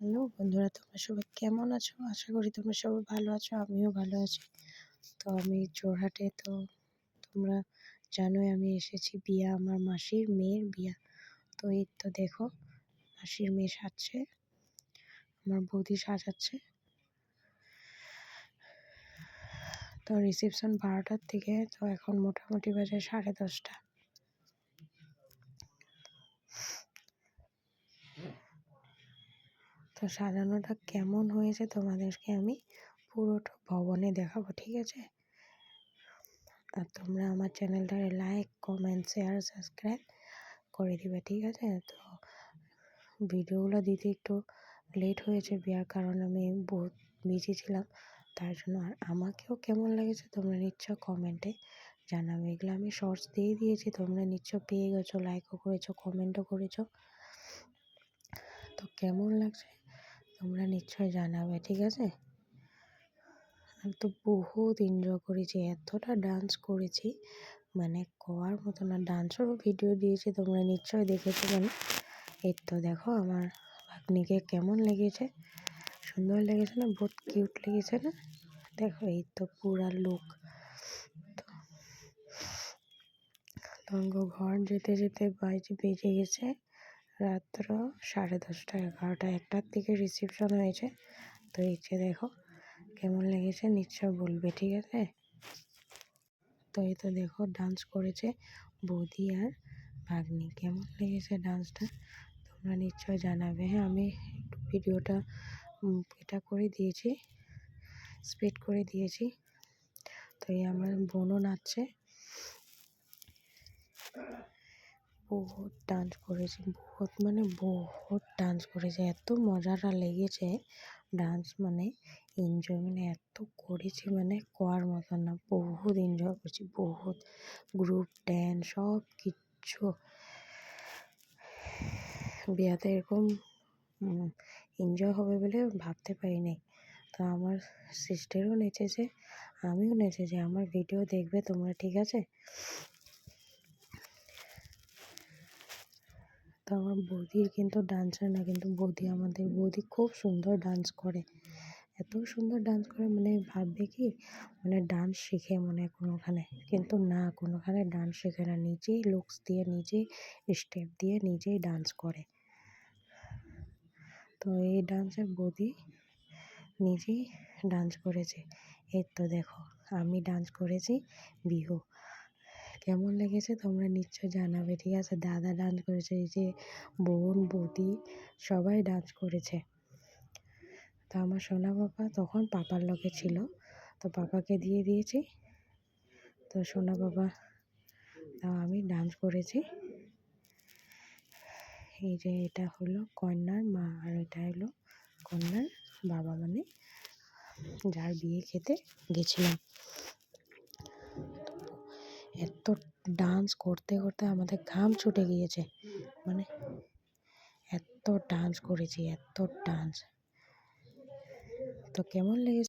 Hello বন্ধুরা, তোমরা সবাই কেমন আছো? আশা করি তোমরা সবাই ভালো আছো, আমিও ভালো আছি। তো আমি জোরহাটে, তো তোমরা জানোই আমি এসেছি বিয়া আমার মাসির মেয়ের বিয়া। তো এই তো দেখো, মাসির মেয়ে সাজছে, আমার বৌদি সাজাচ্ছে। তো রিসেপশন বারোটার থেকে, তো এখন মোটামুটি বাজে সাড়ে দশটা। তো সাজানোটা কেমন হয়েছে তোমাদেরকে আমি পুরোটা ভবনে দেখাবো, ঠিক আছে? আর তোমরা আমার চ্যানেলটারে লাইক কমেন্ট শেয়ার সাবস্ক্রাইব করে দিবে, ঠিক আছে? তো ভিডিওগুলো দিতে একটু লেট হয়েছে বিয়ার কারণ আমি বহুত বিজি ছিলাম, তার জন্য আর আমাকেও কেমন লেগেছে তোমরা নিশ্চয় কমেন্টে জানাবে। এগুলো আমি শর্টস দিয়ে দিয়েছি, তোমরা নিশ্চয় পেয়ে গেছো লাইকও করেছ কমেন্টও করেছ। তো কেমন লাগছে? তোমরা নিশ্চয় জানাবে, ঠিক আছে? আমি তো বহুত এনজয় করেছি, এতটা ডান্স করেছি মানে কওয়ার মতো না ডান্সেরও ভিডিও দিয়েছি, তোমরা নিশ্চয় দেখেছ কেন? এই তো দেখো আমার ভাগ্নিকে কেমন লেগেছে, সুন্দর লেগেছে না, বহুত কিউট লেগেছে না? দেখো এই তো পুরা লুক তো ঘর যেতে যেতে বাইরে বেজে গেছে। রাত্র সাড়ে দশটা, এগারোটা, একটার দিকে রিসেপশন হয়েছে। তো যে দেখো, কেমন লেগেছে? নিশ্চয় বলবে, ঠিক আছে? তো এই তো দেখো ডান্স করেছে বৌদি আর ভাগ্নি। কেমন লেগেছে ডান্সটা তোমরা নিশ্চয় জানাবে। হ্যাঁ আমি ভিডিওটা এটা করে দিয়েছি স্পিড করে দিয়েছি। তো এই আমার বোনও নাচছে। বহুত ডান্স করেছি, বহুত মানে বহুত ডান্স করেছে। এত মজাটা লেগেছে ডান্স মানে এনজয় মানে এত করেছি মানে কোয়ার মতন না, বহুত এনজয় করছি, বহুত। গ্রুপ ড্যান্স সব কিচ্ছু। বিয়াতে এরকম এনজয় হবে বলে ভাবতে পারিনি। তো আমার সিস্টারও নেচেছে, আমিও নেচেছি। আমার ভিডিও দেখবে, তোমরা ঠিক আছে? তো আমার বৌদির কিন্তু ডান্সার না, কিন্তু বৌদি আমাদের, বৌদি খুব সুন্দর ডান্স করে। এত সুন্দর ডান্স করে মানে ভাববে কি মানে ডান্স শিখে মনে কোনোখানে। কিন্তু না, কোনোখানে ডান্স শেখে না। নিজেই লুকস দিয়ে, নিজেই স্টেপ দিয়ে নিজেই ডান্স করে। তো এই ডান্সের বৌদি নিজেই ডান্স করেছে। এই তো দেখো, আমি ডান্স করেছি, বিহু। কেমন লেগেছে তোমরা নিশ্চয় জানাবে, ঠিক আছে? দাদা ডান্স করেছে, এই যে বোন, বৌদি সবাই ডান্স করেছে। তো আমার সোনা বাবা তখন পাপার লগে ছিল, তো পাপাকে দিয়ে দিয়েছি। তো সোনা বাবা আমি ডান্স করেছি। এই যে এটা হলো কন্যার মা, আর এটা হলো কন্যার বাবা মানে যার বিয়ে খেতে গেছিলাম। এত ডান্স করতে করতে আমাদের ঘাম ছুটে গিয়েছে। মানে এত ডান্স করেছি, এত ডান্স তো কেমন লেগেছে?